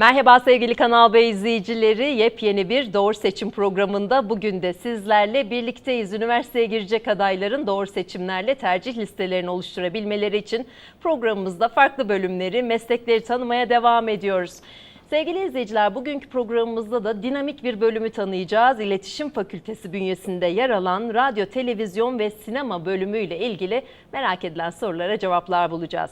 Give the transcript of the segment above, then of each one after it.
Merhaba sevgili Kanal B izleyicileri. Yepyeni bir Doğru Seçim programında bugün de sizlerle birlikteyiz. Üniversiteye girecek adayların doğru seçimlerle tercih listelerini oluşturabilmeleri için programımızda farklı bölümleri, meslekleri tanımaya devam ediyoruz. Sevgili izleyiciler bugünkü programımızda da dinamik bir bölümü tanıyacağız. İletişim Fakültesi bünyesinde yer alan radyo, televizyon ve sinema bölümüyle ilgili merak edilen sorulara cevaplar bulacağız.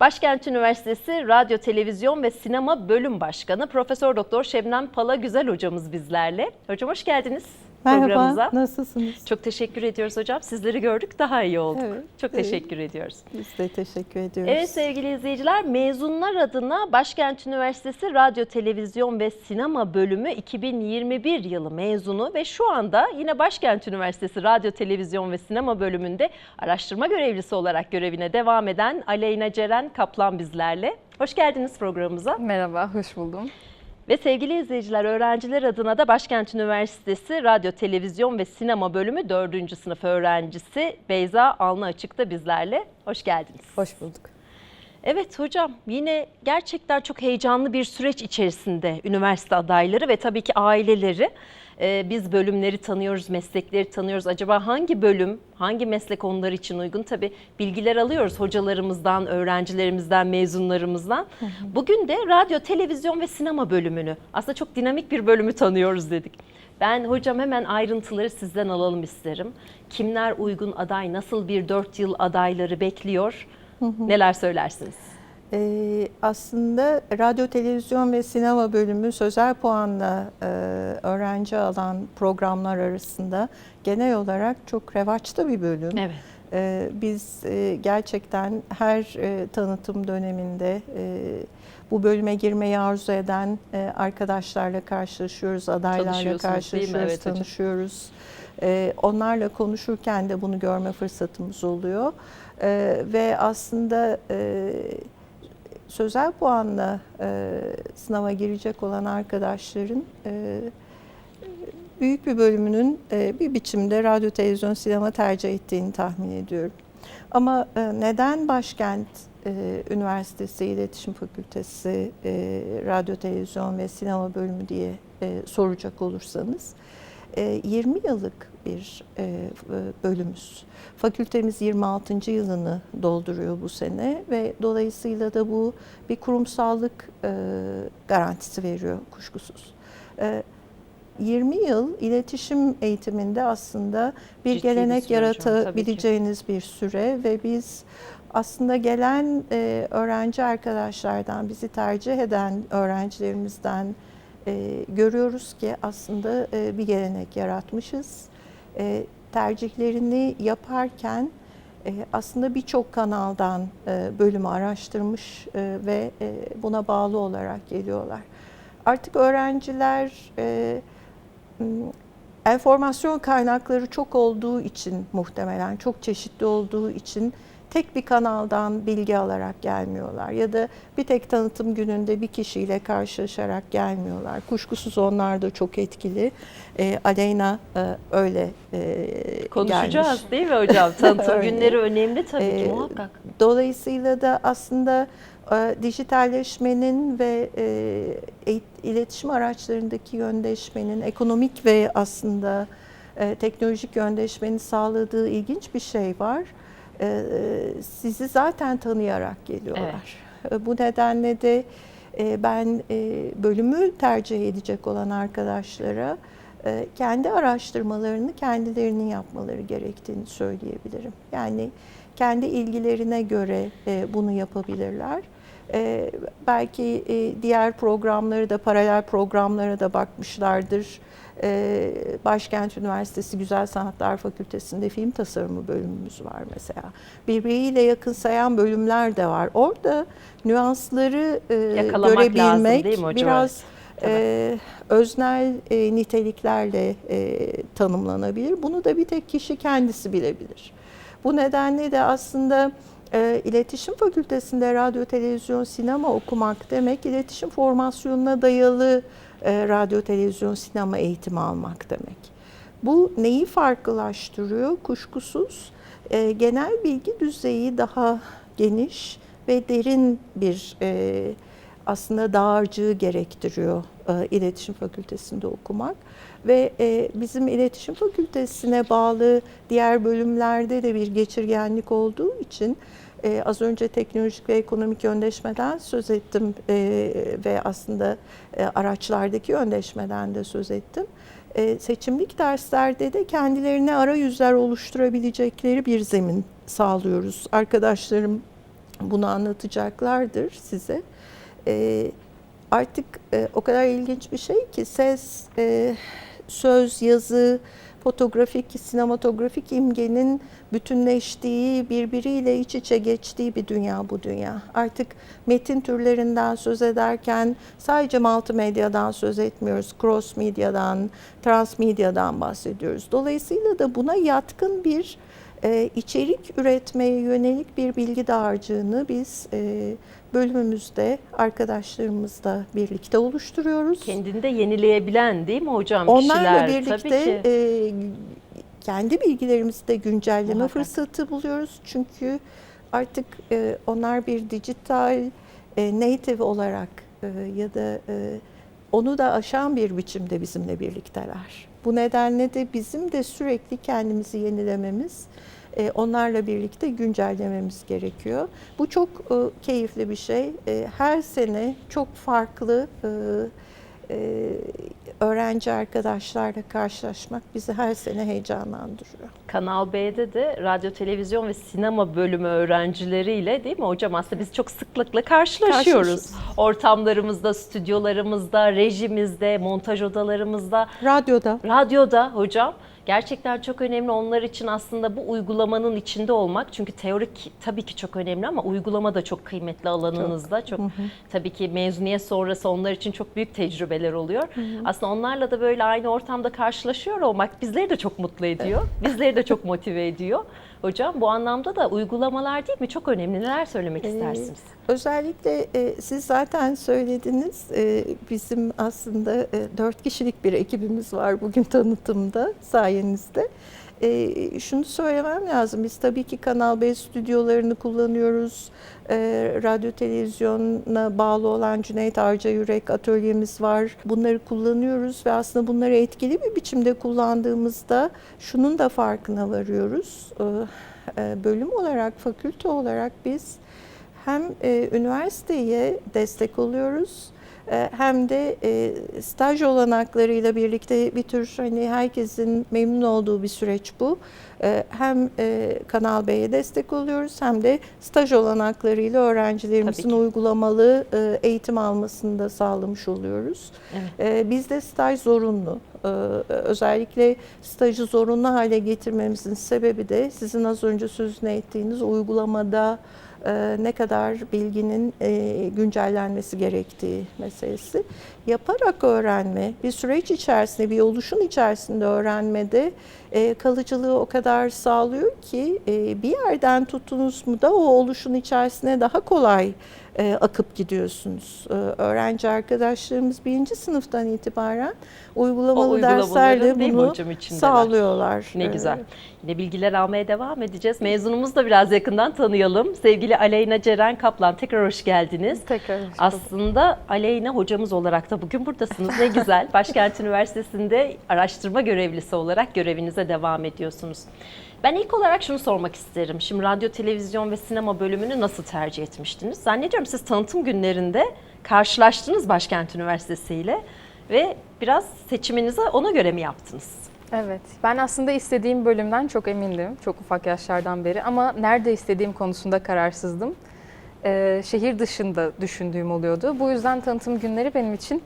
Başkent Üniversitesi Radyo, Televizyon ve Sinema Bölüm Başkanı Profesör Doktor Şebnem Pala Güzel hocamız bizlerle. Hocam hoş geldiniz Merhaba, programımıza. nasılsınız? Çok teşekkür ediyoruz hocam. Sizleri gördük daha iyi olduk. Evet, Çok evet. teşekkür ediyoruz. Biz de teşekkür ediyoruz. Evet sevgili izleyiciler, mezunlar adına Başkent Üniversitesi Radyo, Televizyon ve Sinema Bölümü 2021 yılı mezunu ve şu anda yine Başkent Üniversitesi Radyo, Televizyon ve Sinema Bölümünde araştırma görevlisi olarak görevine devam eden Aleyna Ceren Kaplan bizlerle. Hoş geldiniz programımıza. Merhaba, hoş buldum. Ve sevgili izleyiciler, öğrenciler adına da Başkent Üniversitesi Radyo, Televizyon ve Sinema Bölümü 4. sınıf öğrencisi Beyza Alnı Açık'ta bizlerle. Hoş geldiniz. Hoş bulduk. Evet hocam yine gerçekten çok heyecanlı bir süreç içerisinde üniversite adayları ve tabii ki aileleri. Ee, biz bölümleri tanıyoruz, meslekleri tanıyoruz. Acaba hangi bölüm, hangi meslek onlar için uygun? Tabii bilgiler alıyoruz hocalarımızdan, öğrencilerimizden, mezunlarımızdan. Bugün de radyo, televizyon ve sinema bölümünü aslında çok dinamik bir bölümü tanıyoruz dedik. Ben hocam hemen ayrıntıları sizden alalım isterim. Kimler uygun aday, nasıl bir 4 yıl adayları bekliyor? Neler söylersiniz? Ee, aslında radyo, televizyon ve sinema bölümü sözel puanla e, öğrenci alan programlar arasında genel olarak çok revaçta bir bölüm. Evet. Ee, biz e, gerçekten her e, tanıtım döneminde e, bu bölüme girmeyi arzu eden e, arkadaşlarla karşılaşıyoruz, adaylarla karşılaşıyoruz, Evet tanışıyoruz. E, onlarla konuşurken de bunu görme fırsatımız oluyor. E, ve aslında e, sözel puanla e, sınava girecek olan arkadaşların e, büyük bir bölümünün e, bir biçimde radyo, televizyon, sinema tercih ettiğini tahmin ediyorum. Ama e, neden Başkent e, Üniversitesi İletişim Fakültesi e, Radyo, Televizyon ve Sinema Bölümü diye e, soracak olursanız e, 20 yıllık bir e, bölümümüz. Fakültemiz 26. yılını dolduruyor bu sene ve dolayısıyla da bu bir kurumsallık e, garantisi veriyor kuşkusuz. E, 20 yıl iletişim eğitiminde aslında bir Ciddi bir gelenek hocam, ki. yaratabileceğiniz bir süre ve biz aslında gelen e, öğrenci arkadaşlardan, bizi tercih eden öğrencilerimizden e, görüyoruz ki aslında e, bir gelenek yaratmışız. E, tercihlerini yaparken e, aslında birçok kanaldan e, bölümü araştırmış e, ve e, buna bağlı olarak geliyorlar. Artık öğrenciler e, enformasyon kaynakları çok olduğu için muhtemelen çok çeşitli olduğu için tek bir kanaldan bilgi alarak gelmiyorlar ya da bir tek tanıtım gününde bir kişiyle karşılaşarak gelmiyorlar. Kuşkusuz onlar da çok etkili. E, Aleyna e, öyle e, Konuşacağız gelmiş. değil mi hocam? Tanıtım günleri önemli tabii ki Ee, muhakkak. Dolayısıyla da aslında e, dijitalleşmenin ve e, iletişim araçlarındaki yöndeşmenin ekonomik ve aslında e, teknolojik yöndeşmenin sağladığı ilginç bir şey var. E, sizi zaten tanıyarak geliyorlar. E, Bu nedenle de e, ben e, bölümü tercih edecek olan arkadaşlara e, kendi araştırmalarını kendilerinin yapmaları gerektiğini söyleyebilirim. Yani kendi ilgilerine göre bunu yapabilirler. Belki diğer programları da paralel programlara da bakmışlardır. E, Başkent Üniversitesi Güzel Sanatlar Fakültesi'nde film tasarımı bölümümüz var mesela. Birbiriyle yakınsayan bölümler de var. Orada nüansları e, Yakalamak lazım, görebilmek değil mi biraz Tabii. e, öznel e, niteliklerle e, tanımlanabilir. Bunu da bir tek kişi kendisi bilebilir. Bu nedenle de aslında e, iletişim fakültesinde radyo, televizyon, sinema okumak demek iletişim formasyonuna dayalı e, radyo, televizyon, sinema eğitimi almak demek. Bu neyi farklılaştırıyor? Kuşkusuz e, genel bilgi düzeyi daha geniş ve derin bir e, aslında dağarcığı gerektiriyor iletişim fakültesinde okumak. Ve bizim iletişim fakültesine bağlı diğer bölümlerde de bir geçirgenlik olduğu için e, az önce teknolojik ve ekonomik yöndeşmeden söz ettim e, ve aslında e, araçlardaki yöndeşmeden de söz ettim. E, seçimlik derslerde de kendilerine arayüzler oluşturabilecekleri bir zemin sağlıyoruz. Arkadaşlarım bunu anlatacaklardır size. E, artık e, o kadar ilginç bir şey ki ses, e, söz, yazı, fotoğrafik, sinematografik imgenin bütünleştiği, birbiriyle iç içe geçtiği bir dünya bu dünya. Artık metin türlerinden söz ederken sadece multimedyadan söz etmiyoruz, cross medyadan, transmedyadan bahsediyoruz. Dolayısıyla da buna yatkın bir e, içerik üretmeye yönelik bir bilgi dağarcığını biz e, bölümümüzde arkadaşlarımızla birlikte oluşturuyoruz. Kendinde yenileyebilen değil mi hocam Onlarla kişiler? birlikte Tabii ki. e, kendi bilgilerimizi de güncelleme Muhakkak. fırsatı buluyoruz. Çünkü artık e, onlar bir dijital e, native olarak e, ya da e, onu da aşan bir biçimde bizimle birlikteler. Bu nedenle de bizim de sürekli kendimizi yenilememiz, e, onlarla birlikte güncellememiz gerekiyor. Bu çok e, keyifli bir şey. E, Her sene çok farklı e, e, öğrenci arkadaşlarla karşılaşmak bizi her sene heyecanlandırıyor. Kanal B'de de radyo, televizyon ve sinema bölümü öğrencileriyle değil mi hocam? Aslında biz çok sıklıkla karşılaşıyoruz. Karşılaşıyoruz. Ortamlarımızda, stüdyolarımızda, rejimizde, montaj odalarımızda, Radyoda radyoda hocam. Gerçekten çok önemli onlar için aslında bu uygulamanın içinde olmak. Çünkü teorik tabii ki çok önemli ama uygulama da çok kıymetli alanınızda. Çok, tabii ki mezuniyet sonrası onlar için çok büyük tecrübeler oluyor. Aslında onlarla da böyle aynı ortamda karşılaşıyor olmak bizleri de çok mutlu ediyor. Bizleri de çok motive ediyor. Hocam bu anlamda da uygulamalar değil mi? Çok önemli. Neler söylemek Ee, istersiniz? özellikle e, siz zaten söylediniz e, bizim aslında e, kişilik bir ekibimiz var bugün tanıtımda sayenizde. E, şunu söylemem lazım biz tabii ki Kanal B stüdyolarını kullanıyoruz. E, radyo televizyona bağlı olan Cüneyt Arca Yürek atölyemiz var. Bunları kullanıyoruz ve aslında bunları etkili bir biçimde kullandığımızda şunun da farkına varıyoruz. E, e, bölüm olarak, fakülte olarak biz hem e, üniversiteye destek oluyoruz hem de e, staj olanaklarıyla birlikte bir tür hani herkesin memnun olduğu bir süreç bu. E, hem e, Kanal B'ye destek oluyoruz hem de staj olanaklarıyla öğrencilerimizin uygulamalı e, eğitim almasını da sağlamış oluyoruz. Evet. E, bizde staj zorunlu. E, özellikle stajı zorunlu hale getirmemizin sebebi de sizin az önce sözünü ettiğiniz uygulamada e, ne kadar bilginin e, güncellenmesi gerektiği meselesi. Yaparak öğrenme, bir süreç içerisinde, bir oluşum içerisinde öğrenmede e, kalıcılığı o kadar sağlıyor ki e, bir yerden tutunuz mu da o oluşun içerisine daha kolay e, akıp gidiyorsunuz. E, öğrenci arkadaşlarımız birinci sınıftan itibaren uygulamalı mi bunu sağlıyorlar. Ne güzel. Yine bilgiler almaya devam edeceğiz. Mezunumuzu da biraz yakından tanıyalım. Sevgili Aleyna Ceren Kaplan tekrar hoş geldiniz. Tekrar hoş bulduk. Aslında Aleyna hocamız olarak da bugün buradasınız. Ne güzel. Başkent Üniversitesi'nde araştırma görevlisi olarak görevinize devam ediyorsunuz. Ben ilk olarak şunu sormak isterim. Şimdi radyo, televizyon ve sinema bölümünü nasıl tercih etmiştiniz? Zannediyorum siz tanıtım günlerinde karşılaştınız Başkent Üniversitesi ile ve biraz seçiminizi ona göre mi yaptınız? Evet, ben aslında istediğim bölümden çok emindim, çok ufak yaşlardan beri ama nerede istediğim konusunda kararsızdım. Ee, şehir dışında düşündüğüm oluyordu. Bu yüzden tanıtım günleri benim için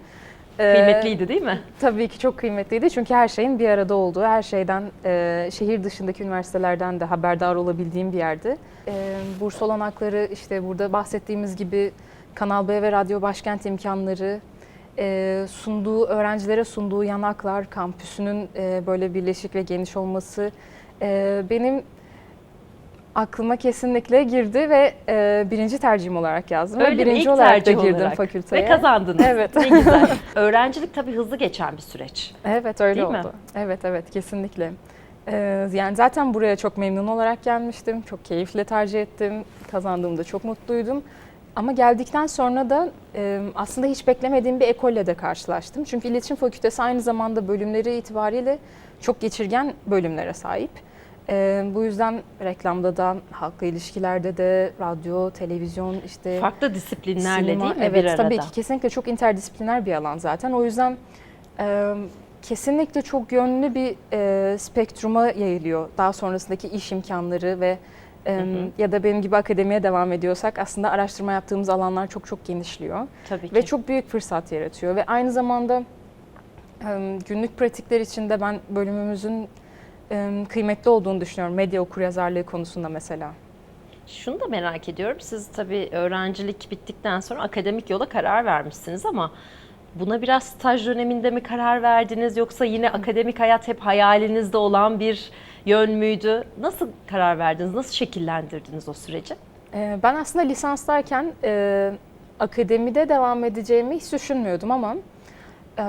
Kıymetliydi değil mi? Tabii ki çok kıymetliydi çünkü her şeyin bir arada olduğu, her şeyden e, şehir dışındaki üniversitelerden de haberdar olabildiğim bir yerdi. E, burs olanakları işte burada bahsettiğimiz gibi Kanal B ve Radyo Başkent imkanları, e, sunduğu öğrencilere sunduğu yanaklar, kampüsünün e, böyle birleşik ve geniş olması e, benim aklıma kesinlikle girdi ve e, birinci tercihim olarak yazdım. Öyle ve mi? birinci İlk olarak da girdim olarak. fakülteye. Ve kazandınız. Evet. Ne güzel. Öğrencilik tabii hızlı geçen bir süreç. Evet öyle Değil mi? oldu. Evet evet kesinlikle. Ee, yani zaten buraya çok memnun olarak gelmiştim. Çok keyifle tercih ettim. Kazandığımda çok mutluydum. Ama geldikten sonra da e, aslında hiç beklemediğim bir ekolle de karşılaştım. Çünkü iletişim fakültesi aynı zamanda bölümleri itibariyle çok geçirgen bölümlere sahip. E, bu yüzden reklamda da, halkla ilişkilerde de, radyo, televizyon, işte Farklı disiplinlerle sinema, değil mi evet, bir arada? tabii ki kesinlikle çok interdisipliner bir alan zaten. O yüzden e, kesinlikle çok yönlü bir e, spektruma yayılıyor. Daha sonrasındaki iş imkanları ve e, ya da benim gibi akademiye devam ediyorsak aslında araştırma yaptığımız alanlar çok çok genişliyor. Tabii ki. Ve çok büyük fırsat yaratıyor. Ve aynı zamanda günlük pratikler içinde ben bölümümüzün kıymetli olduğunu düşünüyorum. Medya okuryazarlığı konusunda mesela. Şunu da merak ediyorum. Siz tabii öğrencilik bittikten sonra akademik yola karar vermişsiniz ama buna biraz staj döneminde mi karar verdiniz yoksa yine akademik hayat hep hayalinizde olan bir yön müydü? Nasıl karar verdiniz? Nasıl şekillendirdiniz o süreci? Ben aslında lisanstayken e, akademide devam edeceğimi hiç düşünmüyordum ama e,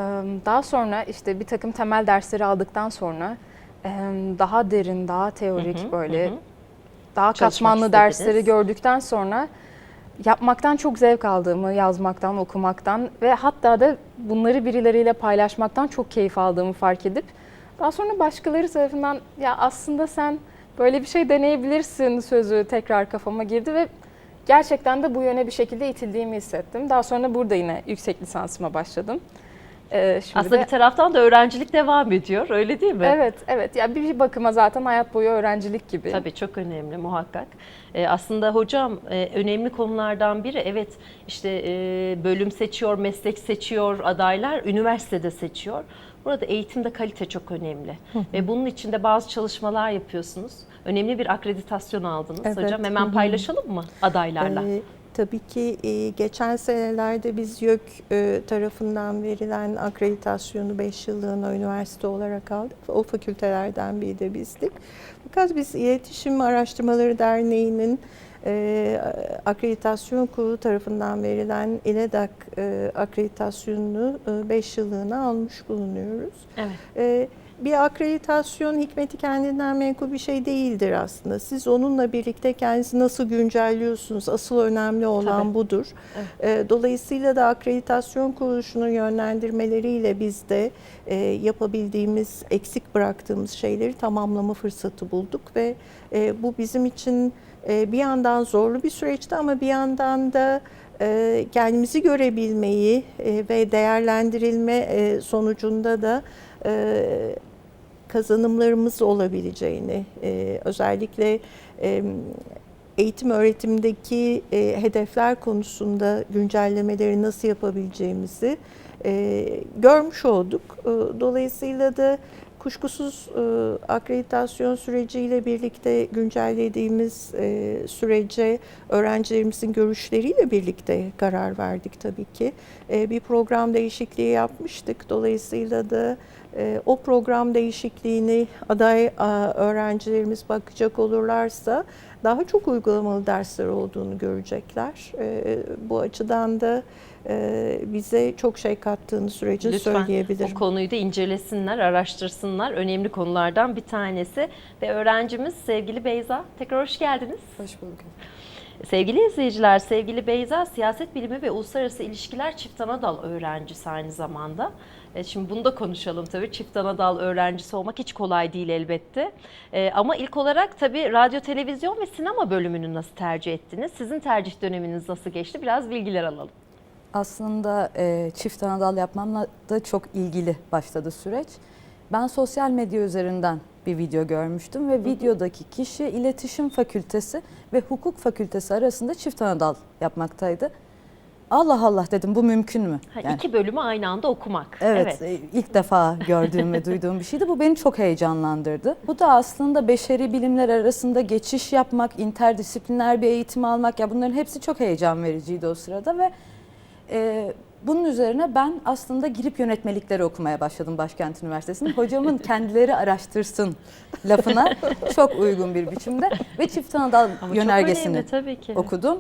daha sonra işte bir takım temel dersleri aldıktan sonra daha derin, daha teorik Hı hı, böyle hı daha Çalışmak katmanlı istediniz. dersleri gördükten sonra yapmaktan çok zevk aldığımı, yazmaktan, okumaktan ve hatta da bunları birileriyle paylaşmaktan çok keyif aldığımı fark edip daha sonra başkaları tarafından ya aslında sen böyle bir şey deneyebilirsin sözü tekrar kafama girdi ve gerçekten de bu yöne bir şekilde itildiğimi hissettim. Daha sonra burada yine yüksek lisansıma başladım. Ee, şimdi Aslında de- bir taraftan da öğrencilik devam ediyor öyle değil mi? Evet, evet. Ya bir bakıma zaten hayat boyu öğrencilik gibi. Tabii çok önemli muhakkak. Ee, aslında hocam e, önemli konulardan biri evet işte e, bölüm seçiyor, meslek seçiyor adaylar, üniversitede seçiyor. Burada eğitimde kalite çok önemli. Ve bunun için de bazı çalışmalar yapıyorsunuz. Önemli bir akreditasyon aldınız Evet. hocam. Hemen paylaşalım mı adaylarla? Ee, tabii ki e, geçen senelerde biz YÖK e, tarafından verilen akreditasyonu 5 yıllığına üniversite olarak aldık. O fakültelerden biri de bizdik. Fakat biz İletişim Araştırmaları Derneği'nin e, akreditasyon kurulu tarafından verilen İLEDAK e, akreditasyonunu 5 yıllığına almış bulunuyoruz. evet. Ee, bir akreditasyon hikmeti kendinden menkul bir şey değildir aslında. Siz onunla birlikte kendinizi nasıl güncelliyorsunuz? Asıl önemli olan Tabii. budur. Ee, Dolayısıyla da akreditasyon kuruluşunun yönlendirmeleriyle biz de e, yapabildiğimiz, eksik bıraktığımız şeyleri tamamlama fırsatı bulduk ve e, bu bizim için e, bir yandan zorlu bir süreçti ama bir yandan da kendimizi görebilmeyi ve değerlendirilme sonucunda da kazanımlarımız olabileceğini, e, özellikle e, eğitim öğretimdeki e, hedefler konusunda güncellemeleri nasıl yapabileceğimizi e, görmüş olduk. E, Dolayısıyla da kuşkusuz e, akreditasyon süreciyle birlikte güncellediğimiz e, sürece öğrencilerimizin görüşleriyle birlikte karar verdik tabii ki. E, bir program değişikliği yapmıştık. Dolayısıyla da o program değişikliğini aday öğrencilerimiz bakacak olurlarsa daha çok uygulamalı dersler olduğunu görecekler. E, bu açıdan da e, bize çok şey kattığını sürece Lütfen söyleyebilirim. o konuyu da incelesinler, araştırsınlar. Önemli konulardan bir tanesi. Ve öğrencimiz sevgili Beyza. Tekrar hoş geldiniz. Hoş bulduk. Sevgili izleyiciler, sevgili Beyza siyaset bilimi ve uluslararası ilişkiler çift ana dal öğrencisi aynı zamanda. E, Şimdi bunu da konuşalım tabii. Çift ana dal öğrencisi olmak hiç kolay değil elbette. E, Ama ilk olarak tabii radyo, televizyon ve sinema bölümünü nasıl tercih ettiniz? Sizin tercih döneminiz nasıl geçti? Biraz bilgiler alalım. Aslında e, çift anadal yapmamla da çok ilgili başladı süreç. Ben sosyal medya üzerinden bir video görmüştüm ve videodaki kişi iletişim fakültesi ve hukuk fakültesi arasında çift anadal yapmaktaydı. Allah Allah dedim bu mümkün mü? Ha, Yani- İki bölümü aynı anda okumak. Evet, e, ilk defa gördüğüm ve duyduğum bir şeydi. Bu beni çok heyecanlandırdı. Bu da aslında beşeri bilimler arasında geçiş yapmak, interdisipliner bir eğitim almak ya bunların hepsi çok heyecan vericiydi o sırada ve e, bunun üzerine ben aslında girip yönetmelikleri okumaya başladım Başkent Üniversitesi'nde. Hocamın kendileri araştırsın lafına çok uygun bir biçimde ve çift anadal Ama yönergesini önemli tabii ki. okudum.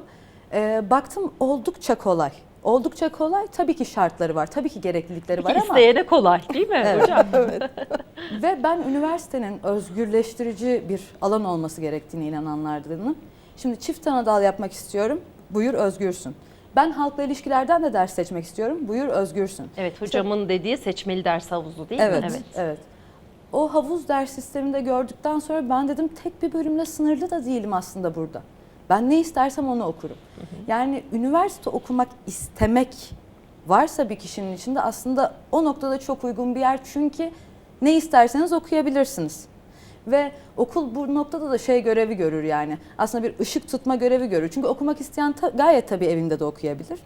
Ee, baktım oldukça kolay. Oldukça kolay. Tabii ki şartları var. Tabii ki gereklilikleri var ama İsteyene kolay değil mi Evet. hocam? ve ben üniversitenin özgürleştirici bir alan olması gerektiğine inananlardanım. Şimdi çift anadal yapmak istiyorum. Buyur özgürsün. Ben halkla ilişkilerden de ders seçmek istiyorum. Buyur özgürsün. Evet hocamın dediği seçmeli ders havuzu değil Evet, mi? evet. O havuz ders sisteminde gördükten sonra ben dedim tek bir bölümle sınırlı da değilim aslında burada. Ben ne istersem onu okurum. Yani üniversite okumak istemek varsa bir kişinin içinde aslında o noktada çok uygun bir yer. Çünkü ne isterseniz okuyabilirsiniz. Ve okul bu noktada da şey görevi görür yani. Aslında bir ışık tutma görevi görür. Çünkü okumak isteyen ta- gayet tabii evinde de okuyabilir.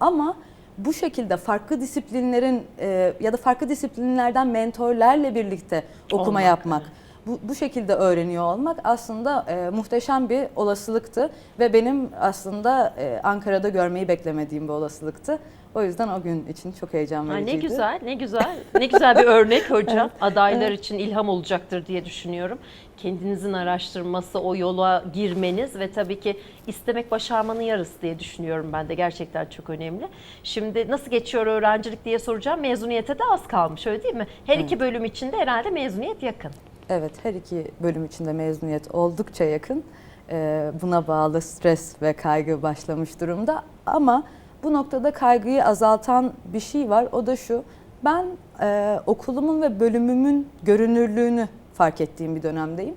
Ama bu şekilde farklı disiplinlerin e, ya da farklı disiplinlerden mentorlarla birlikte okuma Olmak, yapmak, bu, bu şekilde öğreniyor olmak aslında e, muhteşem bir olasılıktı ve benim aslında e, Ankara'da görmeyi beklemediğim bir olasılıktı. O yüzden o gün için çok heyecan Ha, vericiydi. ne güzel, ne güzel. Ne güzel bir örnek hocam. Adaylar için ilham olacaktır diye düşünüyorum. Kendinizin araştırması, o yola girmeniz ve tabii ki istemek başarmanın yarısı diye düşünüyorum ben de. Gerçekten çok önemli. Şimdi nasıl geçiyor öğrencilik diye soracağım. Mezuniyete de az kalmış öyle değil mi? Her iki bölüm içinde herhalde mezuniyet yakın. Evet, her iki bölüm içinde mezuniyet oldukça yakın. Ee, Buna bağlı stres ve kaygı başlamış durumda. Ama bu noktada kaygıyı azaltan bir şey var. O da şu, ben e, okulumun ve bölümümün görünürlüğünü fark ettiğim bir dönemdeyim.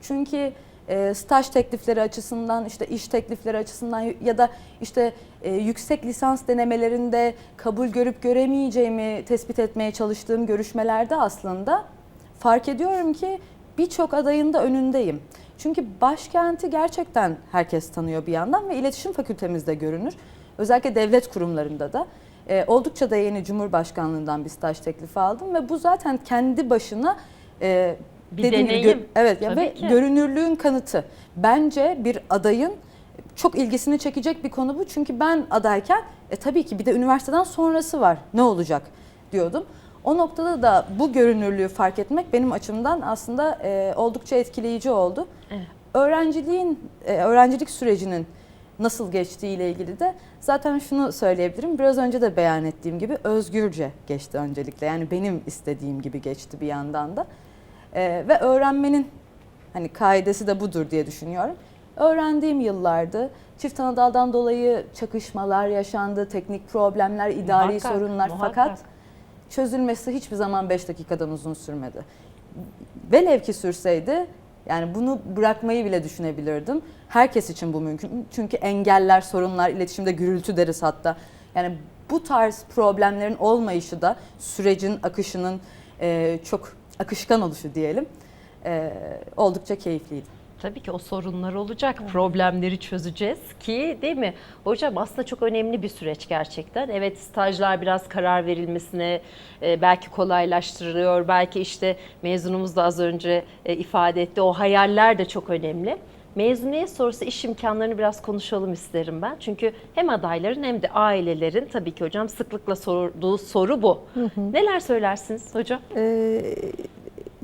Çünkü e, staj teklifleri açısından, işte iş teklifleri açısından ya da işte e, yüksek lisans denemelerinde kabul görüp göremeyeceğimi tespit etmeye çalıştığım görüşmelerde aslında fark ediyorum ki birçok adayın da önündeyim. Çünkü başkenti gerçekten herkes tanıyor bir yandan ve iletişim fakültemizde görünür. Özellikle devlet kurumlarında da. Ee, oldukça da yeni Cumhurbaşkanlığından bir staj teklifi aldım ve bu zaten kendi başına e, Bir dediğim gibi deneyim. gö- evet ya Tabii ve ki. görünürlüğün kanıtı. Bence bir adayın çok ilgisini çekecek bir konu bu. Çünkü ben adayken e, tabii ki bir de üniversiteden sonrası var. Ne olacak diyordum. O noktada da bu görünürlüğü fark etmek benim açımdan aslında e, oldukça etkileyici oldu. Evet. Öğrenciliğin, e, öğrencilik sürecinin nasıl geçtiği ile ilgili de zaten şunu söyleyebilirim. Biraz önce de beyan ettiğim gibi özgürce geçti öncelikle. Yani benim istediğim gibi geçti bir yandan da. E, ve öğrenmenin hani kaidesi de budur diye düşünüyorum. Öğrendiğim yıllardı. Çift Anadolu'dan dolayı çakışmalar yaşandı, teknik problemler, idari Muhakkak, sorunlar muhakkak. fakat çözülmesi hiçbir zaman 5 dakikadan uzun sürmedi. Velev ki sürseydi yani bunu bırakmayı bile düşünebilirdim. Herkes için bu mümkün. Çünkü engeller, sorunlar, iletişimde gürültü deriz hatta. Yani bu tarz problemlerin olmayışı da sürecin akışının e, çok akışkan oluşu diyelim. e, oldukça keyifliydi. Tabii ki o sorunlar olacak, problemleri çözeceğiz ki değil mi? Hocam aslında çok önemli bir süreç gerçekten. Evet stajlar biraz karar verilmesine e, belki kolaylaştırıyor, belki işte mezunumuz da az önce e, ifade etti. O hayaller de çok önemli. Mezuniyet sonrası iş imkanlarını biraz konuşalım isterim ben. Çünkü hem adayların hem de ailelerin tabii ki hocam sıklıkla sorduğu soru bu. Neler söylersiniz hocam? Ee,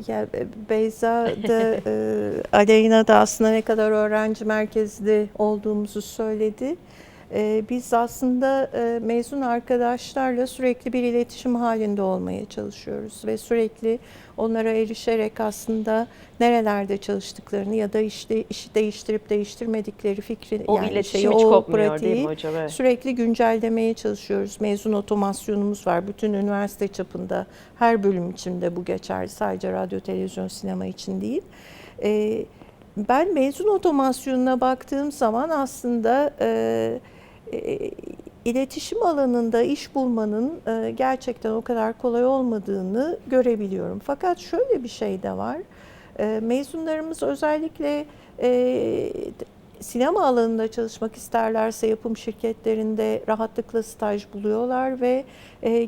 ya Beyza da e, Aleyna da aslında ne kadar öğrenci merkezli olduğumuzu söyledi. Ee, biz aslında e, mezun arkadaşlarla sürekli bir iletişim halinde olmaya çalışıyoruz ve sürekli onlara erişerek aslında nerelerde çalıştıklarını ya da işte işi değiştirip değiştirmedikleri fikri O yani şeyi, hiç o pratiği mi hocam? Evet. Sürekli güncellemeye çalışıyoruz. Mezun otomasyonumuz var. Bütün üniversite çapında her bölüm içinde bu geçerli. Sadece radyo, televizyon, sinema için değil. Ee, ben mezun otomasyonuna baktığım zaman aslında e, e, iletişim alanında iş bulmanın e, gerçekten o kadar kolay olmadığını görebiliyorum. Fakat şöyle bir şey de var. E, mezunlarımız özellikle e, sinema alanında çalışmak isterlerse yapım şirketlerinde rahatlıkla staj buluyorlar ve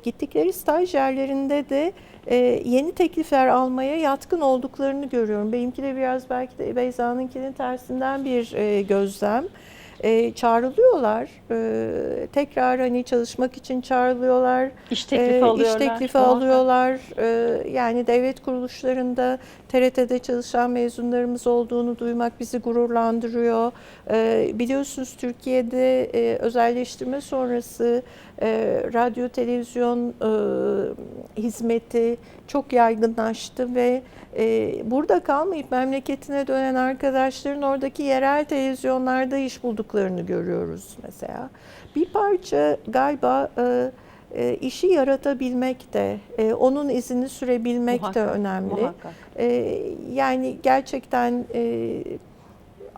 gittikleri staj yerlerinde de yeni teklifler almaya yatkın olduklarını görüyorum. Benimki de biraz belki de Beyza'nınkinin tersinden bir e, gözlem. E, çağrılıyorlar. E, tekrar hani çalışmak için çağrılıyorlar. İş teklifi E, alıyorlar. İş teklifi muhakkak. alıyorlar. E, yani devlet kuruluşlarında TRT'de çalışan mezunlarımız olduğunu duymak bizi gururlandırıyor. E, biliyorsunuz Türkiye'de e, özelleştirme sonrası e, radyo, televizyon e, hizmeti çok yaygınlaştı ve e, burada kalmayıp memleketine dönen arkadaşların oradaki yerel televizyonlarda iş bulduklarını görüyoruz mesela. Bir parça galiba e, e, işi yaratabilmek de, e, onun izini sürebilmek de Muhakkak, önemli. Muhakkak. E, yani gerçekten e,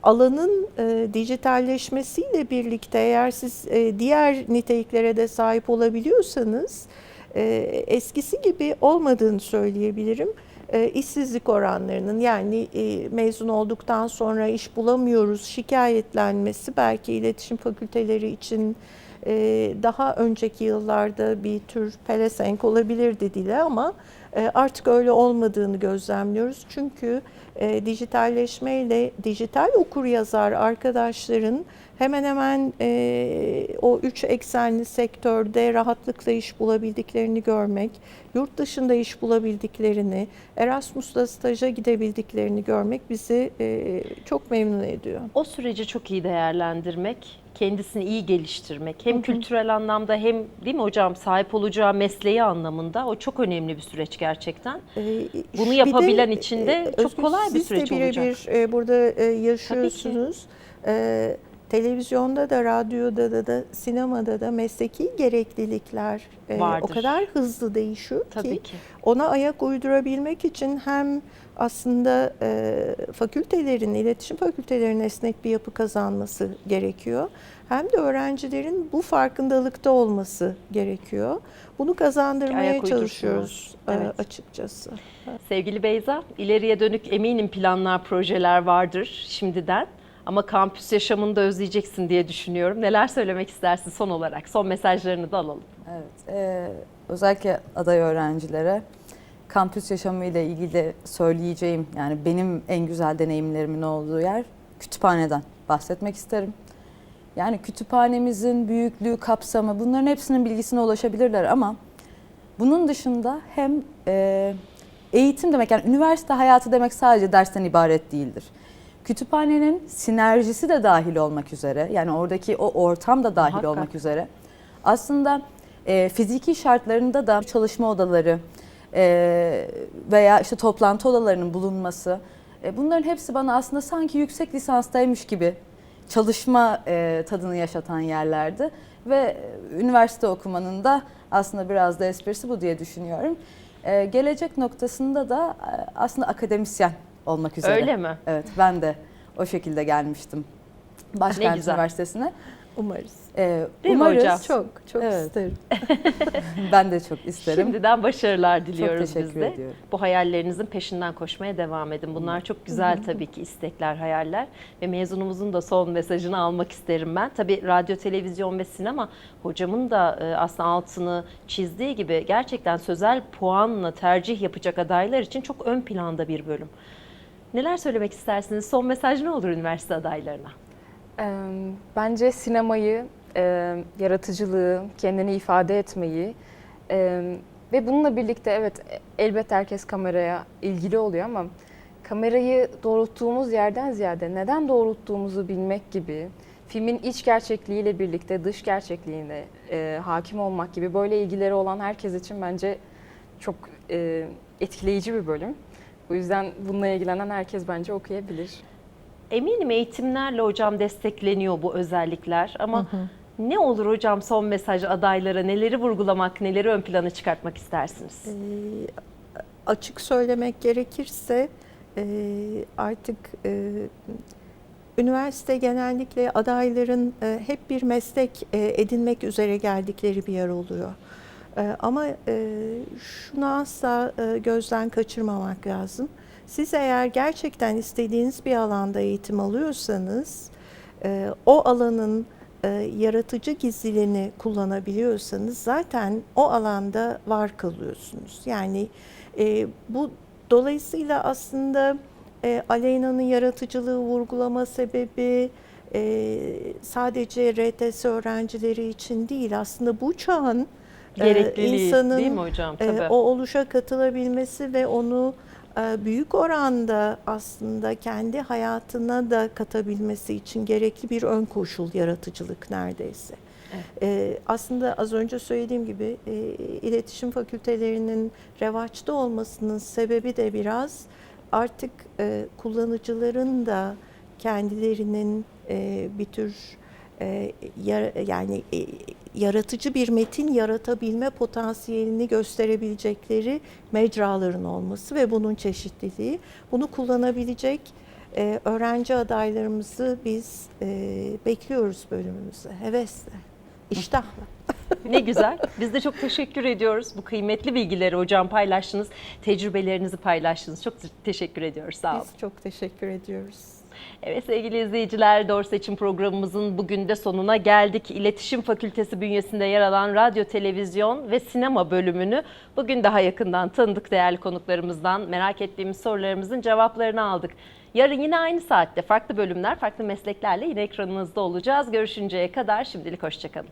alanın e, dijitalleşmesiyle birlikte eğer siz e, diğer niteliklere de sahip olabiliyorsanız eskisi gibi olmadığını söyleyebilirim. E, işsizlik oranlarının yani e, mezun olduktan sonra iş bulamıyoruz şikayetlenmesi belki iletişim fakülteleri için e, daha önceki yıllarda bir tür pelesenk olabilirdi dile ama e, artık öyle olmadığını gözlemliyoruz. Çünkü e, dijitalleşmeyle dijital okur yazar arkadaşların hemen hemen e, o üç eksenli sektörde rahatlıkla iş bulabildiklerini görmek, yurt dışında iş bulabildiklerini, Erasmus'ta staja gidebildiklerini görmek bizi e, çok memnun ediyor. O süreci çok iyi değerlendirmek, kendisini iyi geliştirmek, hem kültürel anlamda hem değil mi hocam sahip olacağı mesleği anlamında o çok önemli bir süreç gerçekten. Ee, Bunu bir de, yapabilen için de e, çok Özgür, siz de birebir, e, burada e, yaşıyorsunuz. E, televizyonda da, radyoda da, da, sinemada da mesleki gereklilikler e, o kadar hızlı değişiyor Tabii ki ki. ona ayak uydurabilmek için hem aslında e, fakültelerin, iletişim fakültelerinin esnek bir yapı kazanması gerekiyor. Hem de öğrencilerin bu farkındalıkta olması gerekiyor. Bunu kazandırmaya çalışıyoruz e, Evet. açıkçası. Sevgili Beyza, ileriye dönük eminim planlar, projeler vardır şimdiden. Ama kampüs yaşamını da özleyeceksin diye düşünüyorum. Neler söylemek istersin son olarak? Son mesajlarını da alalım. Evet, e, özellikle aday öğrencilere kampüs yaşamı ile ilgili söyleyeceğim yani benim en güzel deneyimlerimin olduğu yer kütüphaneden bahsetmek isterim. Yani kütüphanemizin büyüklüğü, kapsamı bunların hepsinin bilgisine ulaşabilirler ama bunun dışında hem e, eğitim demek yani üniversite hayatı demek sadece dersten ibaret değildir. Kütüphanenin sinerjisi de dahil olmak üzere yani oradaki o ortam da dahil Muhakkak. olmak üzere aslında e, fiziki şartlarında da çalışma odaları e, veya işte toplantı odalarının bulunması e, bunların hepsi bana aslında sanki yüksek lisanstaymış gibi çalışma e, tadını yaşatan yerlerdi ve üniversite okumanın da aslında biraz da esprisi bu diye düşünüyorum. E, gelecek noktasında da e, aslında akademisyen olmak üzere. Öyle mi? Evet ben de o şekilde gelmiştim. Başkent güzel. Üniversitesi'ne. Umarız. Ee, Değil mi umarız, hocam? Çok, çok Evet. isterim. Ben de çok isterim. Şimdiden başarılar diliyoruz çok teşekkür biz de. ediyorum. Bu hayallerinizin peşinden koşmaya devam edin. Bunlar çok güzel tabii ki istekler, hayaller. Ve mezunumuzun da son mesajını almak isterim ben. Tabii radyo, televizyon ve sinema hocamın da e, aslında altını çizdiği gibi gerçekten sözel puanla tercih yapacak adaylar için çok ön planda bir bölüm. Neler söylemek istersiniz? Son mesaj ne olur üniversite adaylarına? Bence sinemayı, e, yaratıcılığı, kendini ifade etmeyi e, ve bununla birlikte evet elbette herkes kameraya ilgili oluyor ama kamerayı doğrulttuğumuz yerden ziyade neden doğrulttuğumuzu bilmek gibi filmin iç gerçekliğiyle birlikte dış gerçekliğine e, hakim olmak gibi böyle ilgileri olan herkes için bence çok e, etkileyici bir bölüm. Bu yüzden bununla ilgilenen herkes bence okuyabilir. Eminim eğitimlerle hocam destekleniyor bu özellikler ama ne olur hocam son mesaj adaylara neleri vurgulamak, neleri ön plana çıkartmak istersiniz? Ee, açık söylemek gerekirse e, artık e, üniversite genellikle adayların e, hep bir meslek e, edinmek üzere geldikleri bir yer oluyor. E, ama e, şunu asla e, gözden kaçırmamak lazım. Siz eğer gerçekten istediğiniz bir alanda eğitim alıyorsanız, e, o alanın yaratıcı gizliliğini kullanabiliyorsanız zaten o alanda var kalıyorsunuz. Yani bu dolayısıyla aslında Aleyna'nın yaratıcılığı vurgulama sebebi sadece RTS öğrencileri için değil aslında bu çağın Gerekliliği insanın değil mi hocam? e, Tabii. o oluşa katılabilmesi ve onu e, büyük oranda aslında kendi hayatına da katabilmesi için gerekli bir ön koşul yaratıcılık neredeyse. E, aslında az önce söylediğim gibi iletişim fakültelerinin revaçta olmasının sebebi de biraz artık kullanıcıların da kendilerinin bir tür yani e, yaratıcı bir metin yaratabilme potansiyelini gösterebilecekleri mecraların olması ve bunun çeşitliliği. Bunu kullanabilecek e, öğrenci adaylarımızı biz e, bekliyoruz bölümümüze hevesle, iştahla. Ne güzel. Biz de çok teşekkür ediyoruz. Bu kıymetli bilgileri hocam paylaştınız. Tecrübelerinizi paylaştınız. Çok teşekkür ediyoruz. Sağ olun. Biz çok teşekkür ediyoruz. Evet sevgili izleyiciler Doğru Seçim programımızın bugün de sonuna geldik. İletişim Fakültesi bünyesinde yer alan radyo, televizyon ve sinema bölümünü bugün daha yakından tanıdık değerli konuklarımızdan. Merak ettiğimiz sorularımızın cevaplarını aldık. Yarın yine aynı saatte farklı bölümler, farklı mesleklerle yine ekranınızda olacağız. Görüşünceye kadar şimdilik hoşçakalın.